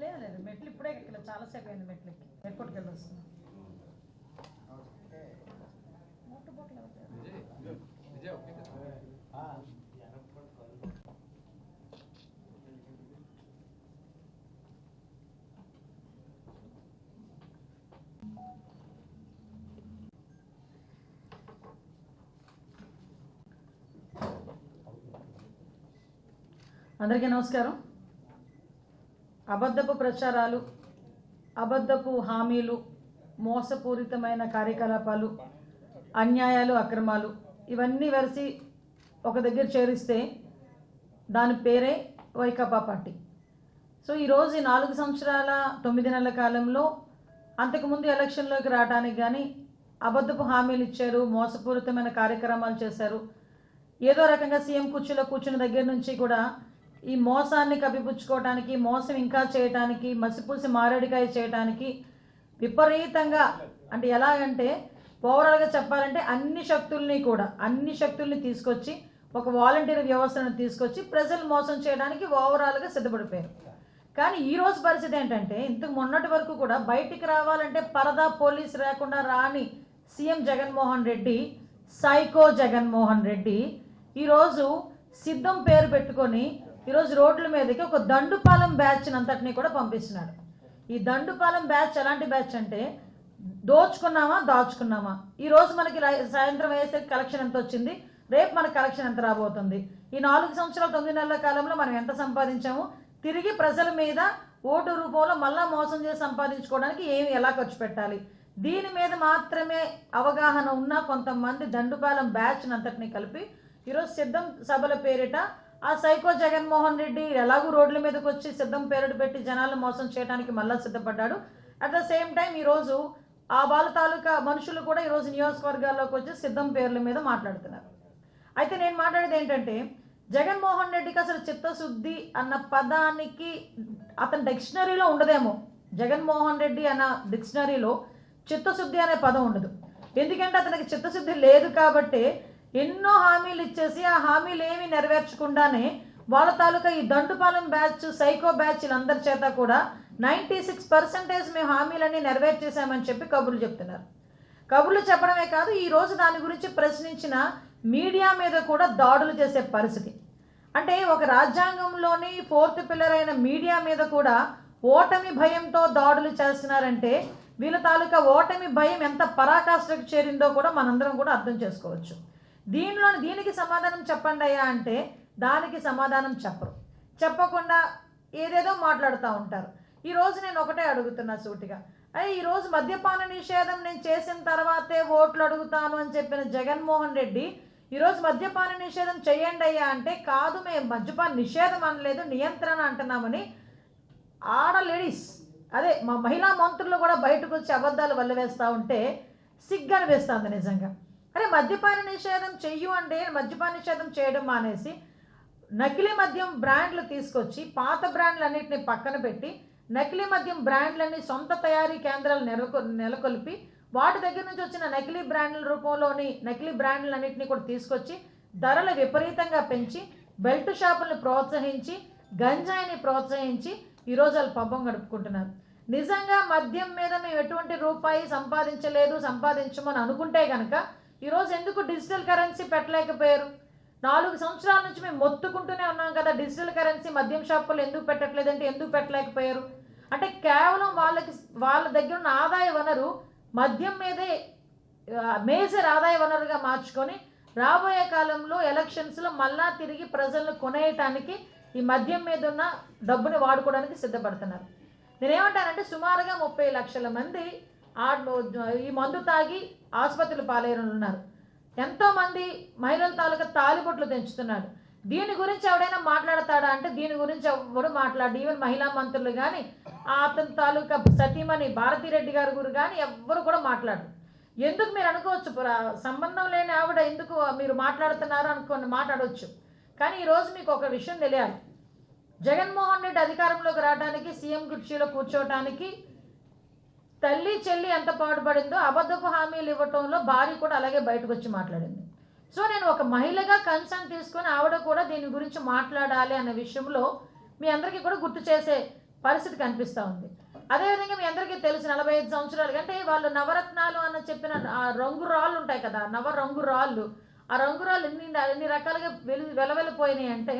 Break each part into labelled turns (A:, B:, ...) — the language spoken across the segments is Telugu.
A: లేదు లేదు. మెట్లు ఇప్పుడే ఎక్కలే. చాలాసేపు అయింది మెట్లకి ఎయిర్పోర్ట్కి వెళ్ళి వస్తున్నాం అందరికీ నమస్కారం. అబద్ధపు ప్రచారాలు అబద్ధపు హామీలు మోసపూరితమైన కార్యకలాపాలు అన్యాయాలు అక్రమాలు ఇవన్నీ వరిసి ఒక దగ్గర చేరిస్తే దాని పేరే వైకాపా పార్టీ. సో ఈరోజు ఈ నాలుగు సంవత్సరాల తొమ్మిది నెలల కాలంలో అంతకుముందు ఎలక్షన్లోకి రావడానికి కానీ అబద్ధపు హామీలు ఇచ్చారు మోసపూరితమైన కార్యక్రమాలు చేశారు. ఏదో రకంగా సీఎం కుర్చీలో కూర్చున్న దగ్గర నుంచి కూడా ఈ మోసాన్ని కప్పిపుచ్చుకోవటానికి మోసం ఇంకా చేయటానికి మసిపూసి మారేడికాయ చేయటానికి విపరీతంగా అంటే ఎలాగంటే ఓవరాల్గా చెప్పాలంటే అన్ని శక్తుల్ని కూడా అన్ని శక్తుల్ని తీసుకొచ్చి ఒక వాలంటీర్ వ్యవస్థను తీసుకొచ్చి ప్రజలు మోసం చేయడానికి ఓవరాల్గా సిద్ధపడిపోయారు. కానీ ఈ రోజు పరిస్థితి ఏంటంటే ఇంతకు మొన్నటి వరకు కూడా బయటికి రావాలంటే పరదా పోలీస్ లేకుండా రాని సీఎం జగన్మోహన్ రెడ్డి సైకో జగన్మోహన్ రెడ్డి ఈరోజు సిద్ధం పేరు పెట్టుకొని ఈరోజు రోడ్ల మీదకి ఒక దండుపాలెం బ్యాచ్ అంతటిని కూడా పంపిస్తున్నాడు. ఈ దండుపాలెం బ్యాచ్ ఎలాంటి బ్యాచ్ అంటే దోచుకున్నామా దాచుకున్నామా? ఈరోజు మనకి సాయంత్రం అయ్యేసరికి కలెక్షన్ ఎంత వచ్చింది? రేపు మనకి కలెక్షన్ ఎంత రాబోతుంది? ఈ నాలుగు సంవత్సరాల తొమ్మిది నెలల కాలంలో మనం ఎంత సంపాదించాము? తిరిగి ప్రజల మీద ఓటు రూపంలో మళ్ళా మోసం చేసి సంపాదించుకోవడానికి ఏమి ఎలా ఖర్చు పెట్టాలి? దీని మీద మాత్రమే అవగాహన ఉన్న కొంతమంది దండుపాలెం బ్యాచ్ అంతటిని కలిపి ఈరోజు సిద్ధం సభల పేరిట ఆ సైకో జగన్మోహన్ రెడ్డి ఎలాగూ రోడ్ల మీదకి వచ్చి సిద్ధం పేరుడు పెట్టి జనాలను మోసం చేయడానికి మళ్ళా సిద్ధపడ్డాడు. అట్ ద సేమ్ టైం ఈరోజు ఆ బాల తాలూకా మనుషులు కూడా ఈరోజు నియోజకవర్గాల్లోకి వచ్చి సిద్ధం పేర్ల మీద మాట్లాడుతున్నారు. అయితే నేను మాట్లాడేది ఏంటంటే జగన్మోహన్ రెడ్డికి అసలు చిత్తశుద్ధి అన్న పదానికి అతని డిక్షనరీలో ఉండదేమో. జగన్మోహన్ రెడ్డి అన్న డిక్షనరీలో చిత్తశుద్ధి అనే పదం ఉండదు. ఎందుకంటే అతనికి చిత్తశుద్ధి లేదు కాబట్టి ఎన్నో హామీలు ఇచ్చేసి ఆ హామీలు ఏమీ నెరవేర్చకుండానే వాళ్ళ తాలూకా ఈ దండుపాలెం బ్యాచ్ సైకో బ్యాచ్ చేత కూడా నైంటీ సిక్స్ పర్సెంటేజ్ మేము హామీలన్నీ నెరవేర్చేశామని చెప్పి కబుర్లు చెప్తున్నారు. కబుర్లు చెప్పడమే కాదు ఈ రోజు దాని గురించి ప్రశ్నించిన మీడియా మీద కూడా దాడులు చేసే పరిస్థితి. అంటే ఒక రాజ్యాంగంలోని ఫోర్త్ పిల్లర్ అయిన మీడియా మీద కూడా ఓటమి భయంతో దాడులు చేస్తున్నారంటే వీళ్ళ తాలూకా ఓటమి భయం ఎంత పరాకాష్ఠకు చేరిందో కూడా మనందరం కూడా అర్థం చేసుకోవచ్చు. దీనిలో దీనికి సమాధానం చెప్పండి అయ్యా అంటే దానికి సమాధానం చెప్పరు. చెప్పకుండా ఏదేదో మాట్లాడుతూ ఉంటారు. ఈరోజు నేను ఒకటే అడుగుతున్నా సూటిగా. అయ్యి ఈరోజు మద్యపాన నిషేధం నేను చేసిన తర్వాతే ఓట్లు అడుగుతాను అని చెప్పిన జగన్మోహన్ రెడ్డి ఈరోజు మద్యపాన నిషేధం చేయండి అయ్యా అంటే కాదు మేము మద్యపాన నిషేధం అనలేదు నియంత్రణ అంటున్నామని ఆడ లేడీస్ అదే మా మహిళా మంత్రులు కూడా బయటకు వచ్చి అబద్ధాలు వల్లవేస్తూ ఉంటే సిగ్గు అనిపిస్తుంది నిజంగా. అరే మద్యపాన నిషేధం చెయ్యు అంటే మద్యపాన నిషేధం చేయడం మానేసి నకిలీ మద్యం బ్రాండ్లు తీసుకొచ్చి పాత బ్రాండ్లన్నింటినీ పక్కన పెట్టి నకిలీ మద్యం బ్రాండ్లన్నీ సొంత తయారీ కేంద్రాలు నెలకొ నెలకొల్పి వాటి దగ్గర నుంచి వచ్చిన నకిలీ బ్రాండ్ల రూపంలోని నకిలీ బ్రాండ్లన్నింటినీ కూడా తీసుకొచ్చి ధరలు విపరీతంగా పెంచి బెల్ట్ షాపులను ప్రోత్సహించి గంజాయిని ప్రోత్సహించి ఈరోజు వాళ్ళు పబ్బం గడుపుకుంటున్నారు. నిజంగా మద్యం మీద మేము ఎటువంటి రూపాయి సంపాదించలేదు సంపాదించమని అనుకుంటే కనుక ఈరోజు ఎందుకు డిజిటల్ కరెన్సీ పెట్టలేకపోయారు? నాలుగు సంవత్సరాల నుంచి మేము మొత్తుకుంటూనే ఉన్నాం కదా డిజిటల్ కరెన్సీ మద్యం షాపులు ఎందుకు పెట్టట్లేదంటే ఎందుకు పెట్టలేకపోయారు? అంటే కేవలం వాళ్ళకి వాళ్ళ దగ్గర ఉన్న ఆదాయ వనరు మద్యం మీదే మేజర్ ఆదాయ వనరుగా మార్చుకొని రాబోయే కాలంలో ఎలక్షన్స్లో మళ్ళా తిరిగి ప్రజలను కొనేయటానికి ఈ మద్యం మీద ఉన్న డబ్బుని వాడుకోవడానికి సిద్ధపడుతున్నారు. నేనేమంటానంటే సుమారుగా ముప్పై లక్షల మంది ఈ మందు తాగి ఆసుపత్రులు పాలైన ఉన్నారు ఎంతోమంది మహిళల తాలూకా తాలిబొట్లు తెంచుతున్నాడు దీని గురించి ఎవడైనా మాట్లాడతాడా? అంటే దీని గురించి ఎవడు మాట్లాడు? ఈవెన్ మహిళా మంత్రులు కానీ అతని తాలూకా సతీమణి భారతిరెడ్డి గారి గురు కానీ ఎవ్వరు కూడా మాట్లాడరు. ఎందుకు మీరు అనుకోవచ్చు సంబంధం లేని ఆవిడ ఎందుకు మీరు మాట్లాడుతున్నారు అనుకోని మాట్లాడవచ్చు కానీ ఈరోజు మీకు ఒక విషయం తెలియాలి. జగన్మోహన్ రెడ్డి అధికారంలోకి రావడానికి సీఎం కుర్చీలో కూర్చోవడానికి తల్లి చెల్లి ఎంత పాటుపడిందో అబద్ధపు హామీలు ఇవ్వటంలో భార్య కూడా అలాగే బయటకు వచ్చి మాట్లాడింది. సో నేను ఒక మహిళగా కన్సర్న్ తీసుకొని ఆవిడ కూడా దీని గురించి మాట్లాడాలి అనే విషయంలో మీ అందరికీ కూడా గుర్తు చేసే పరిస్థితి కనిపిస్తూ ఉంది. అదేవిధంగా మీ అందరికీ తెలుసు నలభై ఐదు సంవత్సరాలు అంటే వాళ్ళు నవరత్నాలు అని చెప్పిన ఆ రంగు రాళ్ళు ఉంటాయి కదా నవ రంగు రాళ్ళు. ఆ రంగు రాళ్ళు ఎన్ని ఎన్ని రకాలుగా వెలు వెలవెలిపోయినాయి అంటే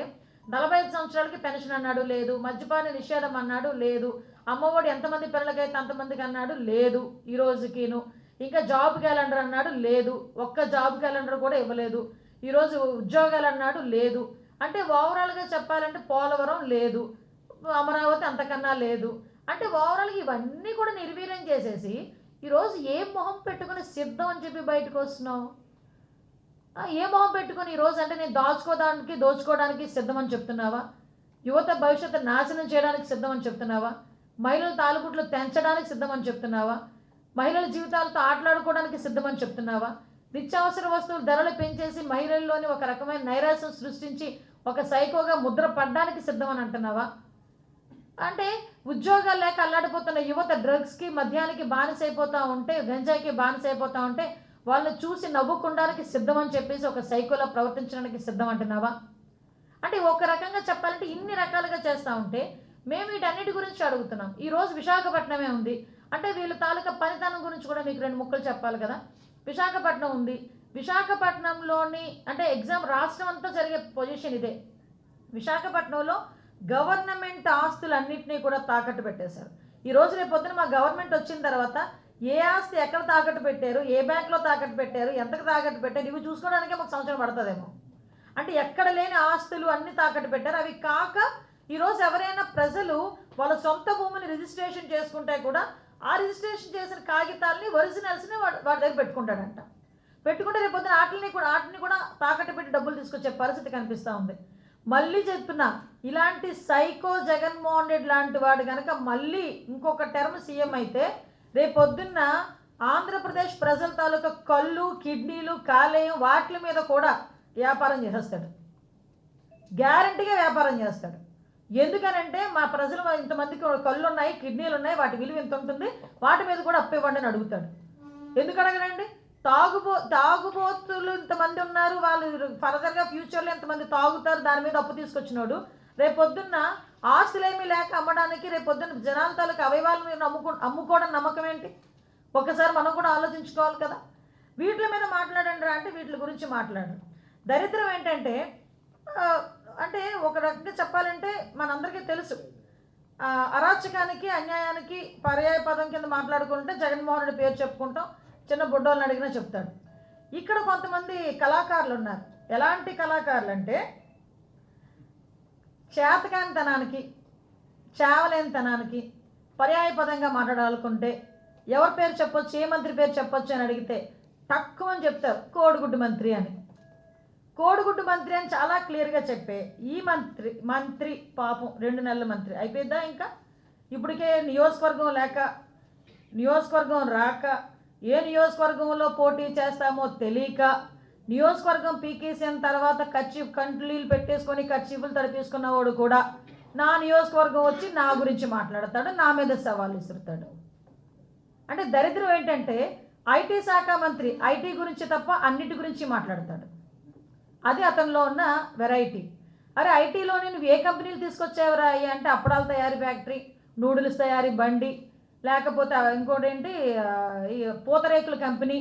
A: నలభై ఐదు సంవత్సరాలకి పెన్షన్ అన్నాడు లేదు మద్యపాన నిషేధం అన్నాడు లేదు అమ్మఒడి ఎంతమంది పిల్లలకైతే అంతమందికి అన్నాడు? లేదు. ఈ రోజుకిను. ఇంకా జాబ్ క్యాలెండర్ అన్నాడు? లేదు. ఒక్క జాబ్ క్యాలెండర్ కూడా ఇవ్వలేదు. ఈరోజు ఉద్యోగాలు అన్నాడు? లేదు. అంటే ఓవరాల్గా చెప్పాలంటే పోలవరం లేదు. అమరావతి అంతకన్నా లేదు. అంటే ఓవరాల్గా ఇవన్నీ కూడా నిర్వీర్యం చేసేసి ఈరోజు ఏ మొహం పెట్టుకుని సిద్ధం అని చెప్పి బయటకు వస్తున్నావు? ఏ మొహం పెట్టుకుని ఈరోజు అంటే నేను దాచుకోవడానికి దోచుకోవడానికి సిద్ధమని చెప్తున్నావా? యువత భవిష్యత్తు నాశనం చేయడానికి సిద్ధమని చెప్తున్నావా? మహిళల తాలుగుట్లు తెంచడానికి సిద్ధమని చెప్తున్నావా? మహిళల జీవితాలతో ఆటలాడుకోవడానికి సిద్ధమని చెప్తున్నావా? నిత్యావసర వస్తువుల ధరలు పెంచేసి మహిళల్లోని ఒక రకమైన నైరాశ్యం సృష్టించి ఒక సైకోగా ముద్ర పడ్డానికి సిద్ధమని అంటున్నావా? అంటే ఉద్యోగాలు లేక అల్లాడిపోతున్న యువత డ్రగ్స్కి మద్యానికి బానిసైపోతూ ఉంటే గంజాయికి బానిసైపోతూ ఉంటే వాళ్ళని చూసి నవ్వుకుండానికి సిద్ధమని చెప్పేసి ఒక సైకోలో ప్రవర్తించడానికి సిద్ధం అంటున్నావా అంటే ఒక రకంగా చెప్పాలంటే ఇన్ని రకాలుగా చేస్తూ ఉంటే మేము వీటన్నిటి గురించి అడుగుతున్నాం. ఈరోజు విశాఖపట్నమే ఉంది. అంటే వీళ్ళ తాలూకా పనితనం గురించి కూడా మీకు రెండు ముక్కలు చెప్పాలి కదా? విశాఖపట్నం ఉంది. విశాఖపట్నంలోని అంటే ఎగ్జామ్ రాష్ట్రం అంతా జరిగే పొజిషన్ ఇదే. విశాఖపట్నంలో గవర్నమెంట్ ఆస్తులన్నింటినీ కూడా తాకట్టు పెట్టేశారు. ఈ రోజు రేపు పొద్దున మా గవర్నమెంట్ వచ్చిన తర్వాత ఏ ఆస్తి ఎక్కడ తాకట్టు పెట్టారు ఏ బ్యాంక్లో తాకట్టు పెట్టారు ఎంతకు తాకట్టు పెట్టారు ఇవి చూసుకోవడానికే మాకు సంవత్సరం పడుతుందేమో. అంటే ఎక్కడ లేని ఆస్తులు అన్ని తాకట్టు పెట్టారు. అవి కాక ఈరోజు ఎవరైనా ప్రజలు వాళ్ళ సొంత భూమిని రిజిస్ట్రేషన్ చేసుకుంటే కూడా ఆ రిజిస్ట్రేషన్ చేసిన కాగితాలని ఒరిజినల్స్ని వాటి వాడి దగ్గర పెట్టుకుంటాడంట. పెట్టుకుంటే రేపు పొద్దున ఆటలని కూడా ఆటని కూడా తాకట్టు పెట్టి డబ్బులు తీసుకొచ్చే పరిస్థితి కనిపిస్తూ ఉంది. మళ్ళీ చెప్తున్నా ఇలాంటి సైకో జగన్మోహన్ రెడ్డి లాంటి వాడు కనుక మళ్ళీ ఇంకొక టర్మ్ సీఎం అయితే రేపు పొద్దున్న ఆంధ్రప్రదేశ్ ప్రజల తాలూకా కళ్ళు కిడ్నీలు కాలేయం వాటి మీద కూడా వ్యాపారం చేసేస్తాడు. గ్యారంటీగా వ్యాపారం చేస్తాడు. ఎందుకనంటే మా ప్రజలు ఇంతమందికి కళ్ళు ఉన్నాయి కిడ్నీలు ఉన్నాయి వాటి విలువ ఎంత ఉంటుంది? వాటి మీద కూడా అప్పు ఇవ్వండి అని అడుగుతాడు. ఎందుకు అడగరండి తాగుబో తాగుబోతులు ఇంతమంది ఉన్నారు వాళ్ళు ఫర్దర్గా ఫ్యూచర్లో ఎంతమంది తాగుతారు దాని మీద అప్పు తీసుకొచ్చినోడు. రేపొద్దున్న ఆస్తులు ఆస్తులేమీ లేక అమ్మడానికి రేపొద్దున్న జనాంతాలకు జనాల తాలూకు అవయవాలు మీరు అమ్ముకో అమ్ముకోవడం నమ్మకం ఏంటి? ఒకసారి మనం కూడా ఆలోచించుకోవాలి కదా. వీటి మీద మాట్లాడండి రా అంటే వీటి గురించి మాట్లాడు దరిద్రం ఏంటంటే అంటే ఒక రకంగా చెప్పాలంటే మనందరికీ తెలుసు. అరాచకానికి అన్యాయానికి పర్యాయ పదం కింద మాట్లాడుకుంటే జగన్మోహన్ రెడ్డి పేరు చెప్పుకుంటాం చిన్న బుడ్డోళ్ళని అడిగినా చెప్తాడు. ఇక్కడ కొంతమంది కళాకారులు ఉన్నారు. ఎలాంటి కళాకారులు అంటే చేతకానితనానికి చావలేనితనానికి పర్యాయ పదంగా మాట్లాడాలనుకుంటే ఎవరి పేరు చెప్పొచ్చు ఏ మంత్రి పేరు చెప్పొచ్చు అని అడిగితే తక్కువ అని చెప్తారు కోడిగుడ్డు మంత్రి అని. కోడిగుడ్డు మంత్రి అని చాలా క్లియర్గా చెప్పే ఈ మంత్రి మంత్రి పాపం రెండు నెలల మంత్రి. అయిపోయిద్దా ఇంకా? ఇప్పటికే నియోజకవర్గం లేక నియోజకవర్గం రాక ఏ నియోజకవర్గంలో పోటీ చేస్తామో తెలియక నియోజకవర్గం పీకేసిన తర్వాత కచ్చి కంట్లీలు పెట్టేసుకొని ఖర్చీపులు తడిపేసుకున్నవాడు కూడా నా నియోజకవర్గం వచ్చి నా గురించి మాట్లాడతాడు నా మీద సవాల్ విసురుతాడు. అంటే దరిద్రం ఏంటంటే ఐటీ శాఖ మంత్రి ఐటీ గురించి తప్ప అన్నిటి గురించి మాట్లాడతాడు. అది అతనిలో ఉన్న వెరైటీ అరే ఐటీలో నువ్వు ఏ కంపెనీలు తీసుకొచ్చావురా అయ్యి? అంటే అప్పడాల తయారీ ఫ్యాక్టరీ నూడిల్స్ తయారీ బండి లేకపోతే ఇంకోటి ఏంటి ఈ పూతరేకుల కంపెనీ.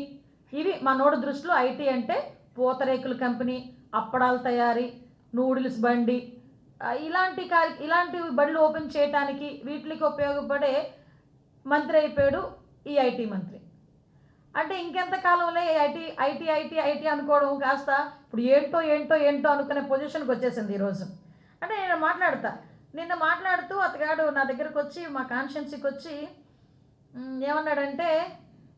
A: ఇవి మా నోడు దృష్టిలో ఐటీ అంటే పూతరేకుల కంపెనీ అప్పడాల తయారీ నూడిల్స్ బండి. ఇలాంటి కార్య ఇలాంటి బళ్ళు ఓపెన్ చేయడానికి వీటికి ఉపయోగపడే మంత్రి అయిపోయాడు ఈ ఐటీ మంత్రి. అంటే ఇంకెంత కాలంలో ఐటీ ఐటీ ఐటీ ఐటీ అనుకోవడం కాస్త ఇప్పుడు ఏంటో ఏంటో ఏంటో అనుకునే పొజిషన్కి వచ్చేసింది ఈరోజు అంటే నేను మాట్లాడతా. నిన్న మాట్లాడుతూ అతగాడు నా దగ్గరకు వచ్చి మా కాన్షియన్సీకి వచ్చి ఏమన్నాడంటే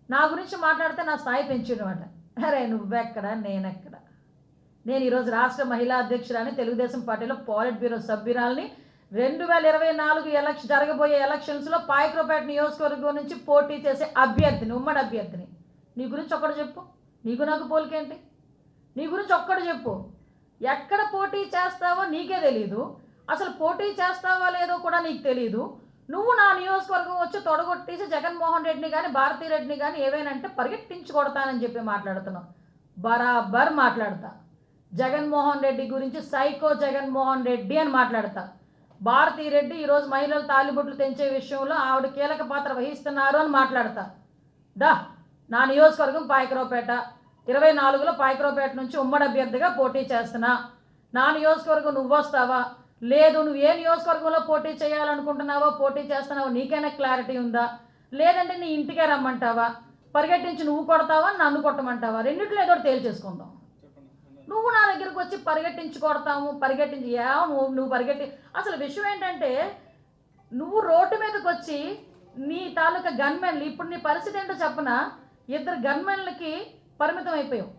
A: నా గురించి మాట్లాడితే నా స్థాయి పెంచినమాట. అరే నువ్వెక్కడ? నేనెక్కడ? నేను ఈరోజు రాష్ట్ర మహిళా అధ్యక్షురాని తెలుగుదేశం పార్టీలో పాలిట్ బ్యూరో సభ్యురాలని రెండు వేల ఇరవై నాలుగు ఎలక్షన్ జరగబోయే ఎలక్షన్స్లో పాయక్రోపేట నియోజకవర్గం నుంచి పోటీ చేసే అభ్యర్థిని ఉమ్మడి అభ్యర్థిని. నీ గురించి ఒక్కడు చెప్పు. నీకు నాకు పోలికేంటి? నీ గురించి ఒక్కడు చెప్పు. ఎక్కడ పోటీ చేస్తావో నీకే తెలియదు అసలు పోటీ చేస్తావో లేదో కూడా నీకు తెలియదు నువ్వు నా నియోజకవర్గం వచ్చి తొడగొట్టేసి జగన్మోహన్ రెడ్డిని కానీ భారతీ రెడ్డిని కానీ ఏవైనా అంటే పరిగెట్టించి కొడతానని చెప్పి మాట్లాడుతున్నావు. బరాబర్ మాట్లాడతా. జగన్మోహన్ రెడ్డి గురించి సైకో జగన్మోహన్ రెడ్డి అని మాట్లాడతా. భారతీ రెడ్డి ఈరోజు మహిళలు తాలిబొట్లు తెంచే విషయంలో ఆవిడ కీలక పాత్ర వహిస్తున్నారు అని మాట్లాడతా. దా. నా నియోజకవర్గం పాయకరావుపేట. ఇరవై నాలుగులో పాయకరావుపేట నుంచి ఉమ్మడి అభ్యర్థిగా పోటీ చేస్తున్నా. నా నియోజకవర్గం నువ్వు వస్తావా? లేదు నువ్వు ఏ నియోజకవర్గంలో పోటీ చేయాలనుకుంటున్నావో పోటీ చేస్తున్నావో నీకైనా క్లారిటీ ఉందా? లేదంటే నీ ఇంటికే రమ్మంటావా? పరిగెట్టించి నువ్వు కొడతావా నన్ను కొట్టమంటావా? రెండిట్లో ఏదో ఒకటి తేల్చేసుకుందాం. నువ్వు నా దగ్గరకు వచ్చి పరిగెట్టించి కొడతాము పరిగెట్టించి ఏ నువ్వు నువ్వు పరిగెట్టి అసలు విషయం ఏంటంటే నువ్వు రోడ్డు మీదకి వచ్చి నీ తాలూకా గన్మెన్లు ఇప్పుడు నీ పరిస్థితి ఏంటో చెప్పనా? ఇద్దరు గన్మెన్లకి పరిమితం అయిపోయావు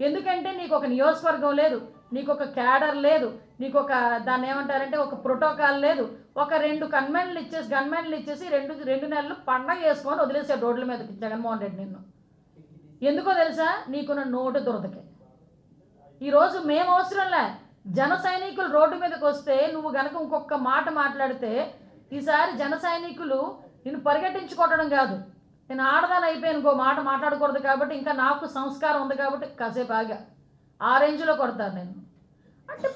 A: ఎందుకంటే నీకు ఒక నియోజకవర్గం లేదు నీకు ఒక క్యాడర్ లేదు నీకు ఒక దాన్ని ఏమంటారంటే ఒక ప్రోటోకాల్ లేదు. ఒక రెండు గన్మెన్లు ఇచ్చేసి గన్మెన్లు ఇచ్చేసి రెండు రెండు నెలలు పండగ వేసుకొని వదిలేసాడు రోడ్ల మీదకి జగన్మోహన్ రెడ్డి నిన్ను. ఎందుకో తెలుసా? నీకున్న నోటు దురదకి. ఈరోజు మేము అవసరంలే. జన సైనికులు రోడ్డు మీదకి వస్తే నువ్వు గనక ఇంకొక మాట మాట్లాడితే ఈసారి జన సైనికులు నిన్ను పరిగెట్టించుకోవడం కాదు. నేను ఆడదాని అయిపోయాను ఇంకో మాట మాట్లాడకూడదు కాబట్టి ఇంకా నాకు సంస్కారం ఉంది కాబట్టి కాసేపు ఆగా. ఆ రేంజ్లో కొడతాను నేను. అంటే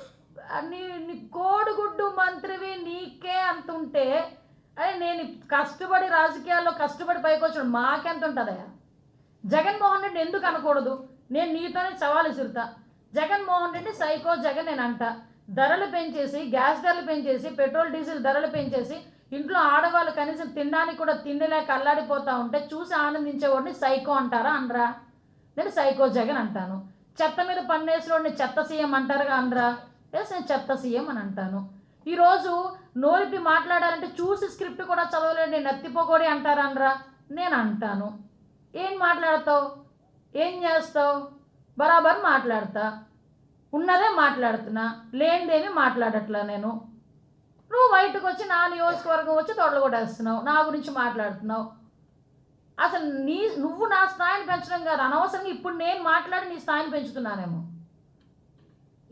A: నీ నీ కోడిగుడ్డు మంత్రివి నీకే అంత ఉంటే అరే నేను కష్టపడి రాజకీయాల్లో కష్టపడి పైకి వచ్చాడు మాకెంత ఉంటుందయ్యా జగన్మోహన్ రెడ్డి ఎందుకు అనకూడదు? నేను నీతోనే సవాలు ఇసురుతా జగన్మోహన్ రెడ్డి సైకో జగన్ నేను అంట. ధరలు పెంచేసి గ్యాస్ ధరలు పెంచేసి పెట్రోల్ డీజిల్ ధరలు పెంచేసి ఇంట్లో ఆడవాళ్ళు కనీసం తినడానికి కూడా తిండి లేక అల్లాడిపోతా ఉంటే చూసి ఆనందించేవాడిని సైకో అంటారా అనరా నేను సైకో జగన్ అంటాను. చెత్త మీద పన్నేసినోడిని చెత్త సీఎం అంటారుగా అనరా ఎస్ నేను చెత్త సీఎం అని అంటాను. ఈరోజు నోరిపి మాట్లాడాలంటే చూసి స్క్రిప్ట్ కూడా చదవలేడు నేను ఎత్తిపోకూడి అంటారా అనరా నేను అంటాను. ఏం మాట్లాడతావు? ఏం చేస్తావు? బరాబర్ మాట్లాడతా. ఉన్నదే మాట్లాడుతున్నా లేనిదేమి మాట్లాడట్లా నేను. నువ్వు బయటకు వచ్చి నా నియోజకవర్గం వచ్చి తొడలు కొట్టేస్తున్నావు నా గురించి మాట్లాడుతున్నావు. అసలు నీ నువ్వు నా స్థాయిని పెంచడం కాదు. అనవసరంగా ఇప్పుడు నేను మాట్లాడి నీ స్థాయిని పెంచుతున్నానేమో.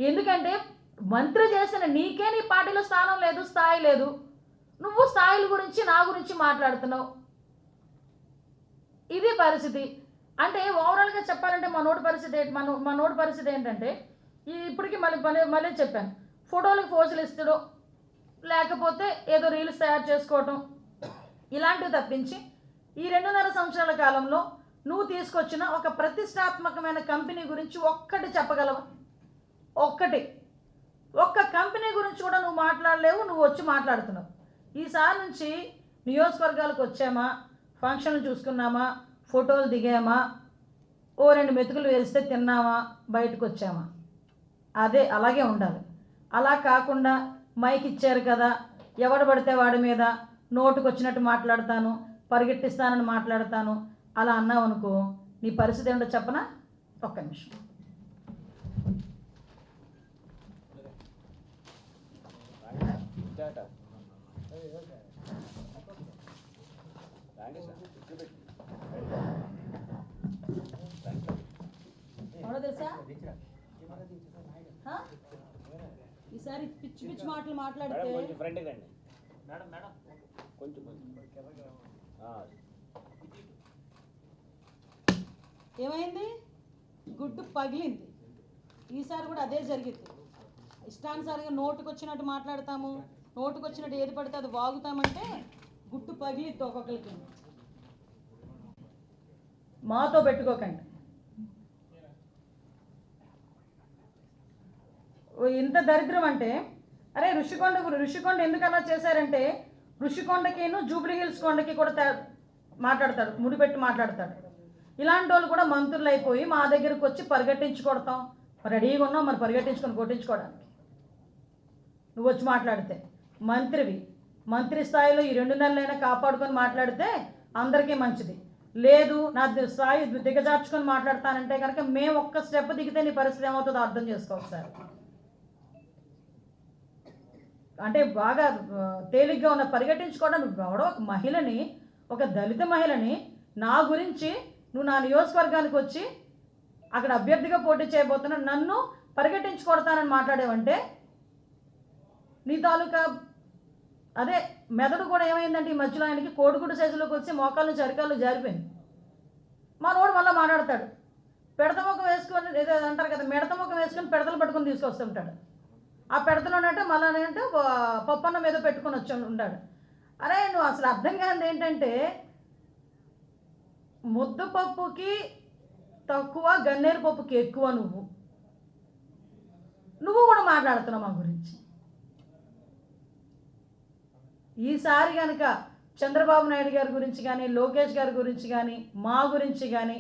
A: ఎందుకంటే మంత్రి చేసిన నీకే నీ పార్టీలో స్థానం లేదు స్థాయి లేదు. నువ్వు స్థాయిల గురించి నా గురించి మాట్లాడుతున్నావు. ఇది పరిస్థితి. అంటే ఓవరాల్గా చెప్పాలంటే మా నోటి పరిస్థితి ఏంటి- మన మా నోటి పరిస్థితి ఏంటంటే ఇప్పటికీ మళ్ళీ మళ్ళీ మళ్ళీ చెప్పాను. ఫోటోలకు ఫోజులు ఇస్తాడు లేకపోతే ఏదో రీల్స్ తయారు చేసుకోవటం ఇలాంటివి తప్పించి ఈ రెండున్నర సంవత్సరాల కాలంలో నువ్వు తీసుకొచ్చిన ఒక ప్రతిష్టాత్మకమైన కంపెనీ గురించి ఒక్కటి చెప్పగలవా? ఒక్కటి. ఒక్క కంపెనీ గురించి కూడా నువ్వు మాట్లాడలేవు నువ్వు వచ్చి మాట్లాడుతున్నావు. ఈసారి నుంచి నియోజకవర్గాలకు వచ్చామా? ఫంక్షన్లు చూసుకున్నామా? ఫోటోలు దిగామా? ఓ రెండు మెతుకులు వేస్తే తిన్నామా? బయటకు వచ్చామా? అదే అలాగే ఉండాలి. అలా కాకుండా మైక్ ఇచ్చారు కదా. ఎవడు పడితే వాడి మీద నోటుకు వచ్చినట్టు మాట్లాడతాను పరిగెట్టిస్తానని మాట్లాడతాను. అలా అన్నావు అనుకో నీ పరిస్థితి ఏంటో చెప్పనా? ఒక్క నిమిషం. తెలుసా? హా? ఈసారి పిచ్చి పిచ్చి మాటలు మాట్లాడితే
B: కొంచెం ఫ్రంట్ రండి. Madam madam. కొంచెం ఆ,
A: ఏమైంది? గుడ్డు పగిలింది. ఈసారి కూడా అదే జరిగింది. ఇష్టానుసారంగా నోటుకు వచ్చినట్టు మాట్లాడతాము. నోటుకు వచ్చినట్టు ఏది పడితే అది వాగుతామంటే గుడ్డు పగిలిద్ది ఒక్కొక్కరికి. మాతో పెట్టుకోకండి. ఓ ఇంత దరిద్రం అంటే అరే ఋషికొండ ఋషికొండ ఎందుకు అలా చేశారంటే ఋషికొండకిను జూబ్లీ హిల్స్ కొండకి కూడా మాట్లాడతాడు ముడిపెట్టి మాట్లాడతాడు. ఇలాంటి వాళ్ళు కూడా మంత్రులు అయిపోయి మా దగ్గరకు వచ్చి పరిగెట్టించుకొడతాం రెడీగా ఉన్నాం మరి పరిగెట్టించుకొని కొట్టించుకోవడానికి. నువ్వు వచ్చి మాట్లాడితే మంత్రివి మంత్రి స్థాయిలో ఈ రెండు నెలలైనా కాపాడుకొని మాట్లాడితే అందరికీ మంచిది. లేదు నా స్థాయి దిగజార్చుకొని మాట్లాడతానంటే కనుక మేము ఒక్క స్టెప్ దిగితే నీ పరిస్థితి ఏమవుతుందో అర్థం చేసుకోవచ్చు సార్ అంటే బాగా తేలిగ్గా ఉన్న పరిగెట్టించుకోవడం. ఎవడో ఒక మహిళని ఒక దళిత మహిళని నా గురించి నువ్వు నా నియోజకవర్గానికి వచ్చి అక్కడ అభ్యర్థిగా పోటీ చేయబోతున్నా నన్ను పరిగెట్టించుకొడతానని మాట్లాడేవంటే నీ తాలూకా అదే మెదడు కూడా ఏమైందంటే ఈ మధ్యలో ఆయనకి కోడిగుడ్డు సైజులోకి వచ్చి మోకాళ్ళు చరికాళ్ళు జారిపోయింది మా నోడు మళ్ళీ మాట్లాడతాడు. పెడత ముఖం వేసుకొని ఏదో అంటారు కదా మిడత ముఖం వేసుకొని పెడతలు పట్టుకొని తీసుకొస్తుంటాడు. ఆ పెడతలోనంటే మళ్ళీ ఏంటో పప్పన్న మీద పెట్టుకొని వచ్చి ఉన్నాడు అరే నువ్వు అసలు అర్థం కాదు ఏంటంటే ముద్దపప్పుకి తక్కువ గన్నేరు పప్పుకి ఎక్కువ నువ్వు. నువ్వు కూడా మాట్లాడుతున్నావు మా గురించి. ఈసారి కనుక చంద్రబాబు నాయుడు గారి గురించి కానీ లోకేష్ గారి గురించి కానీ మా గురించి కానీ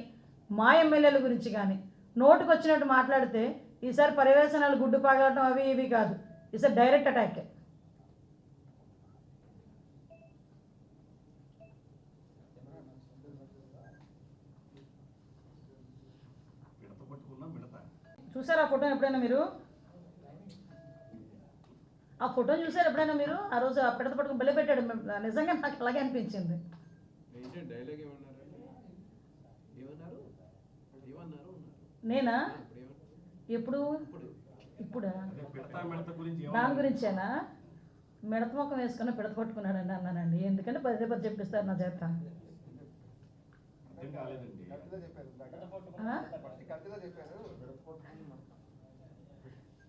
A: మా ఎమ్మెల్యేల గురించి కానీ నోటుకు వచ్చినట్టు మాట్లాడితే ఈసారి పర్యవేశనాలు గుడ్డు పగలటం అవి ఇవి కాదు. ఈసారి డైరెక్ట్ అటాక్ చూసారా ఆ ఫోటో ఎప్పుడైనా మీరు? ఆ ఫోటో చూసారు ఎప్పుడైనా మీరు? ఆ రోజు ఆ పిడత పట్టుకుని బలి పెట్టాడు. నిజంగా నాకు అలాగే అనిపించింది. నేనా? ఎప్పుడు?
C: ఇప్పుడు.
A: ఇప్పుడా?
D: అదే పిడత మిడత గురించి
A: దాని గురించేనా? మిడత ముఖం వేసుకుని పిడత పట్టుకున్నాడండి అన్నానండి. ఎందుకంటే పదే పది చెప్పిస్తారు నా చేత.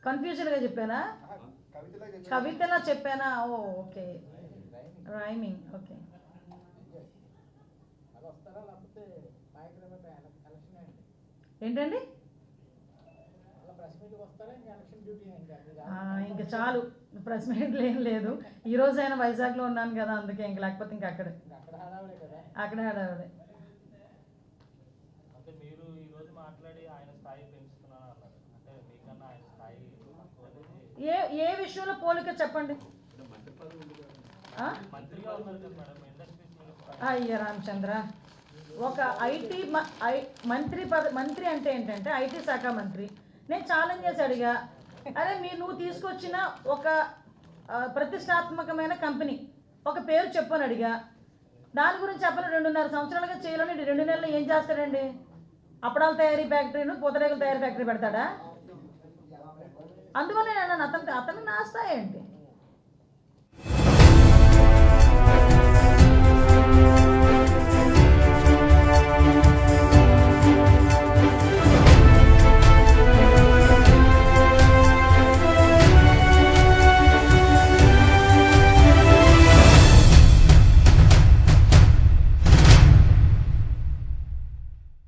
A: కన్ఫ్యూజన్గా చెప్పానా?
E: కవితలో
A: చెప్పానా? Oh okay. Rhyming okay. ఏంటండి?
F: ఇంకా
A: చాలు. ప్రెస్ మీట్లు ఏం లేదు. ఈ రోజు అయినా వైజాగ్లో ఉన్నాను కదా అందుకే ఇంక లేకపోతే ఇంకా అక్కడే.
F: అక్కడ హడావుడే కదా.
A: అక్కడే హడావిడే.
B: అంటే మీరు ఈ రోజు మాట్లాడి ఆయన స్థాయి పెంచుతున్నాను అన్నారు. అంటే మీకన్నా ఆయన స్థాయి తక్కువ అనేది
A: ఏ ఏ విషయంలో పోలిక చెప్పండి. అయ్య రామచంద్ర ఒక ఐటీ మ- ఐ- మంత్రి పద మంత్రి అంటే ఏంటంటే ఐటీ శాఖ మంత్రి. నేను ఛాలెంజ్ చేసి అడిగా అదే మీ నువ్వు తీసుకొచ్చిన ఒక ప్రతిష్టాత్మకమైన కంపెనీ. ఒక పేరు చెప్పని అడిగా. దాని గురించి చెప్పని రెండున్నర సంవత్సరాలుగా చేయాలని. రెండు నెలలు ఏం చేస్తాడండి? అప్పడాల తయారీ ఫ్యాక్టరీను పూతరేకుల తయారీ ఫ్యాక్టరీ పెడతాడా? అందువల్ల అన్నాను అతను అతను నాస్తాయండి